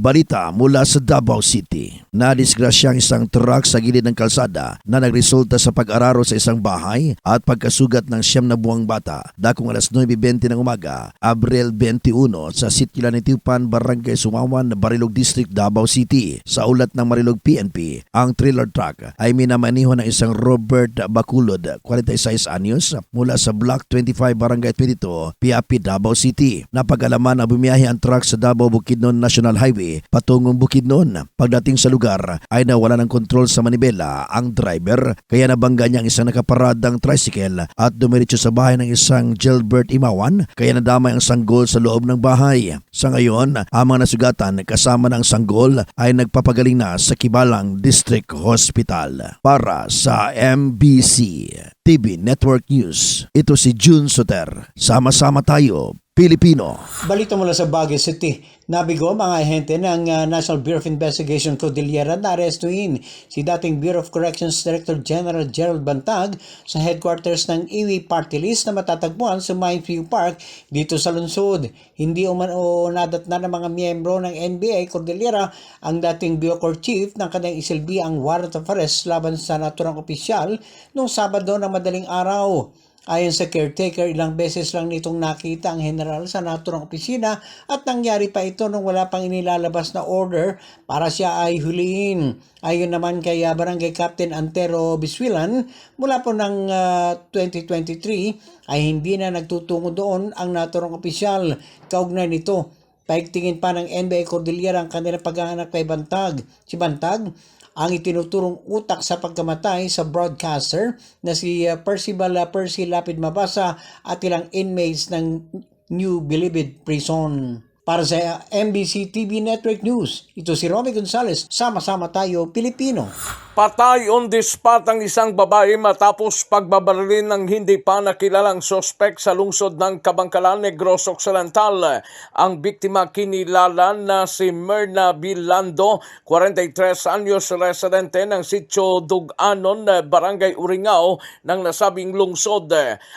Balita mula sa Davao City. Nadisgrasya ang isang truck sa gilid ng kalsada na nagresulta sa pag-araro sa isang bahay at pagkasugat ng siyam na buwang bata dakong alas 9.20 ng umaga, Abril 21 sa Sitio Lanitiupan, Barangay Sumawan, Barilog District, Davao City. Sa ulat ng Marilog PNP, ang trailer truck ay minamaniho ng isang Robert Baculod, 46 anyos, mula sa Block 25, Barangay 22, Piapi, Davao City. Napag-alaman na bumiyahe ang truck sa Davao Bukidnon National Highway patungong Bukidnon. Pagdating sa lugar ay nawala ng kontrol sa manibela ang driver kaya nabangga niya ang isang nakaparadang tricycle at dumiretso sa bahay ng isang Gilbert Imawan kaya nadamay ang sanggol sa loob ng bahay. Sa ngayon, ang mga nasugatan kasama ng sanggol ay nagpapagaling na sa Kibalang District Hospital. Para sa MBC TV Network News, ito si June Soter. Sama-sama tayo, Pilipino. Balita mula sa Baguio City. Nabigo mga ahente ng uh, National Bureau of Investigation Cordillera na arestuin si dating Bureau of Corrections Director General Gerald Bantag sa headquarters ng Iwi Party List na matatagpuan sa Mindview Park dito sa lungsod. Hindi uman o nadat na ng mga miyembro ng NBA Cordillera ang dating Bureau Chief ng kanyang isilbi ang warrant of arrest laban sa naturang opisyal noong Sabado ng madaling araw. Ayon sa caretaker, ilang beses lang nitong nakita ang general sa naturang opisina at nangyari pa ito nung wala pang inilalabas na order para siya ay huliin. Ayon naman kay uh, Barangay Captain Antero Biswilan, mula po ng uh, 2023 ay hindi na nagtutungo doon ang naturang opisyal. Kaugnay nito, paigtingin pa ng NBA Cordillera ang kanilang paghahanap kay Bantag. Si Bantag ang itinuturong utak sa pagkamatay sa broadcaster na si uh, Percival uh, Percy Lapid Mabasa at ilang inmates ng New Bilibid Prison. Para sa MBC TV Network News, ito si Romy Gonzalez. Sama-sama tayo, Pilipino. Patay on the spot ang isang babae matapos pagbabarilin ng hindi pa nakilalang sospek sa lungsod ng Kabangkalan, Negros Occidental. Ang biktima kinilala na si Myrna Bilando, 43 anyos residente ng sitio Duganon, Barangay Uringao ng nasabing lungsod.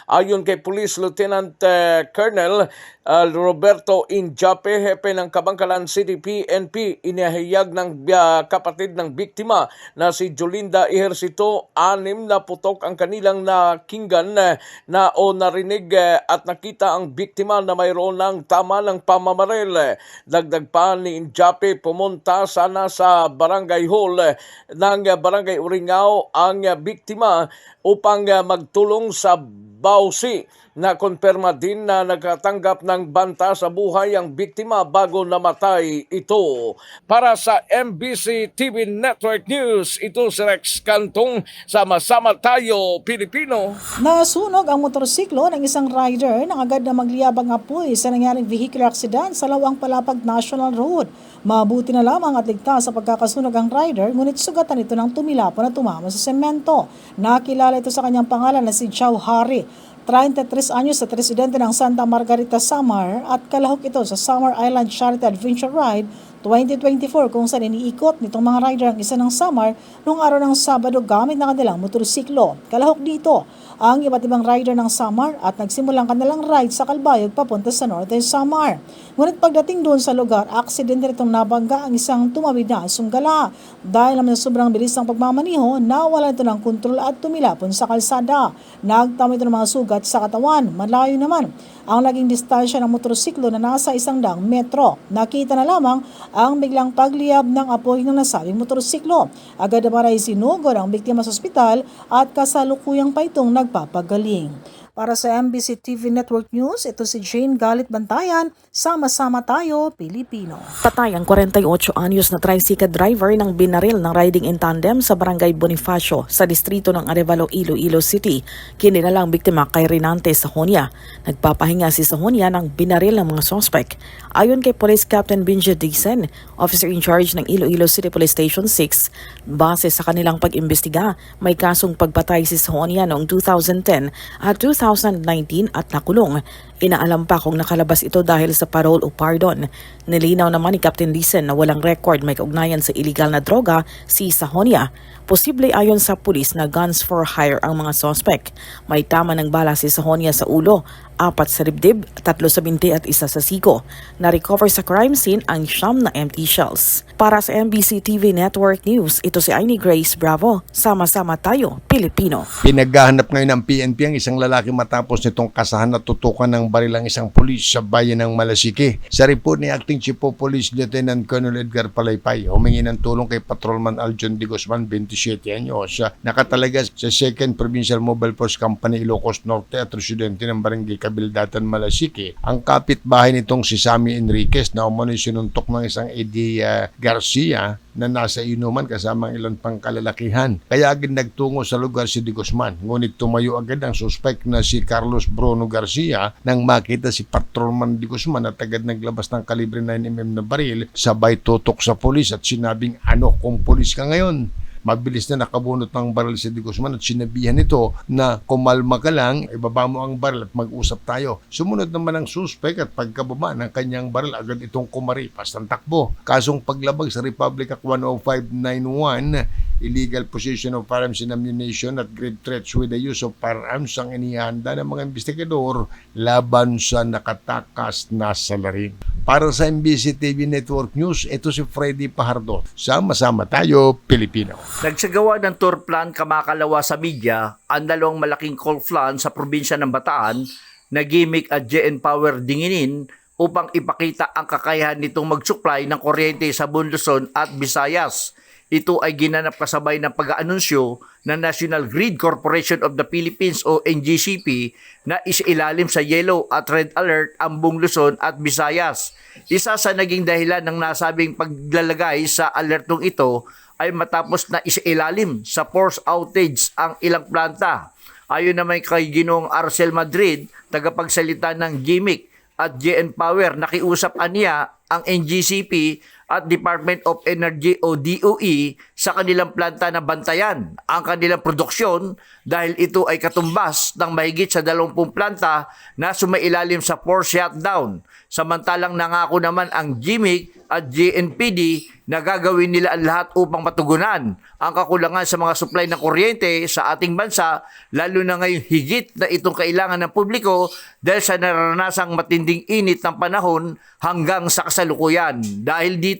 Ayon kay Police Lieutenant eh, Colonel uh, Roberto Injape, hepe ng Kabangkalan City PNP, inihayag ng uh, kapatid ng biktima na si Jolinda Ejercito, anim na putok ang kanilang nakinggan eh, na o narinig eh, at nakita ang biktima na mayroon ng tama ng pamamaril. Dagdag pa ni Injape, pumunta sana sa barangay hall eh, ng barangay Uringao ang eh, biktima upang eh, magtulong sa Bausi na konperma din na nagkatanggap ng banta sa buhay ang biktima bago namatay ito. Para sa MBC TV Network News, ito si Rex Cantong. Sama-sama tayo, Pilipino. Nasunog ang motorsiklo ng isang rider nang agad na magliyabang apoy sa nangyaring vehicular accident sa Lawang Palapag National Road. Mabuti na lamang at ligtas sa pagkakasunog ang rider, ngunit sugatan ito ng tumilapon na tumama sa semento. Nakilala ito sa kanyang pangalan na si Chow Hari. 33 anyos at residente ng Santa Margarita, Samar at kalahok ito sa Samar Island Charity Adventure Ride 2024 kung saan iniikot nitong mga rider ang isa ng Samar noong araw ng Sabado gamit ng kanilang motorsiklo. Kalahok dito ang iba't ibang rider ng Samar at nagsimulang kanilang ride sa Kalbayog papunta sa Northern Samar. Ngunit pagdating doon sa lugar, aksidente nitong nabangga ang isang tumawid na sunggala. Dahil naman sa sobrang bilis ng pagmamaniho, nawala ito ng kontrol at tumilapon sa kalsada. Nagtama ito ng mga sugat sa katawan. Malayo naman ang naging distansya ng motorsiklo na nasa isang daang metro. Nakita na lamang ang biglang pagliyab ng apoy ng nasabing motorsiklo. Agad naman ay sinugod ang biktima sa ospital at kasalukuyang pa itong nagpapagaling. Para sa MBC TV Network News, ito si Jane Galit Bantayan. Sama-sama tayo, Pilipino. Patay ang 48 anyos na tricycle driver ng binaril ng riding in tandem sa barangay Bonifacio sa distrito ng Arevalo, Iloilo City. Kinilalang biktima kay Renante Sahonia. Nagpapahinga si Sahonia ng binaril ng mga sospek. Ayon kay Police Captain Binja Dixon, officer in charge ng Iloilo City Police Station 6, base sa kanilang pag-imbestiga, may kasong pagpatay si Sahonia noong 2010 at 2019 at nakulong. Inaalam pa kung nakalabas ito dahil sa parole o pardon. Nilinaw naman ni Captain Dixon na walang record may kaugnayan sa illegal na droga si Sahonia. Posible ayon sa pulis na guns for hire ang mga suspect. May tama ng bala si Sahonia sa ulo apat sa dibdib, tatlo sa binti at isa sa siko. Na-recover sa crime scene ang siyam na empty shells. Para sa MBC TV Network News, ito si Aini Grace Bravo. Sama-sama tayo, Pilipino. Pinaghahanap ngayon ng PNP ang isang lalaki matapos nitong kasahan na tutukan ng baril ang isang pulis sa bayan ng Malasike. Sa report ni Acting Chief of Police Lieutenant Colonel Edgar Palaypay, humingi ng tulong kay Patrolman Aljon de Guzman, 27 anyos, nakatalaga sa 2nd Provincial Mobile Force Company Ilocos Norte at residente ng Barangay Kabildatan, Malasike. Ang kapitbahay nitong si Sammy Enriquez na umano'y sinuntok ng isang Eddie ah, Garcia na nasa inuman kasama ang ilan pang kalalakihan. Kaya agad nagtungo sa lugar si De Guzman. Ngunit tumayo agad ang suspect na si Carlos Bruno Garcia nang makita si Patrolman De Guzman at agad naglabas ng kalibre 9mm na baril sabay tutok sa polis at sinabing ano kung polis ka ngayon. Mabilis na nakabunot ng baril si De Guzman at sinabihan nito na kumalma ka lang, ibaba mo ang baril at mag-usap tayo. Sumunod naman ang suspect at pagkababa ng kanyang baril agad itong kumaripas ng takbo. Kasong paglabag sa Republic Act 10591, illegal possession of firearms and ammunition at grave threats with the use of firearms ang inihanda ng mga investigador laban sa nakatakas na salarin. Para sa MBC TV Network News, ito si Freddy Pahardo. Sama-sama tayo, Pilipino. Nagsagawa ng tour plan kamakalawa sa media ang dalawang malaking coal plant sa probinsya ng Bataan na gimmick at JN Power dinginin upang ipakita ang kakayahan nitong mag-supply ng kuryente sa Bunduson at Visayas. Ito ay ginanap kasabay ng pag-aanunsyo ng National Grid Corporation of the Philippines o NGCP na isilalim sa yellow at red alert ang buong Luzon at Visayas. Isa sa naging dahilan ng nasabing paglalagay sa alertong ito ay matapos na isilalim sa force outage ang ilang planta. Ayon naman kay Ginong Arcel Madrid, tagapagsalita ng gimmick at JN Power, nakiusap aniya ang NGCP at Department of Energy o DOE sa kanilang planta na bantayan ang kanilang produksyon dahil ito ay katumbas ng mahigit sa 20 planta na sumailalim sa force shutdown. Samantalang nangako naman ang GMIC at GNPD na gagawin nila ang lahat upang matugunan ang kakulangan sa mga supply ng kuryente sa ating bansa lalo na ngayon higit na itong kailangan ng publiko dahil sa naranasang matinding init ng panahon hanggang sa kasalukuyan. Dahil dito,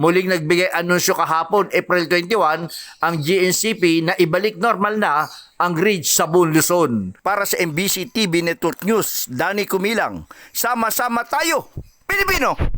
muling nagbigay anunsyo kahapon April 21 ang GNCP na ibalik normal na ang grid sa Luzon. Para sa MBC TV Network News, Danny Kumilang, sama-sama tayo, Pilipino!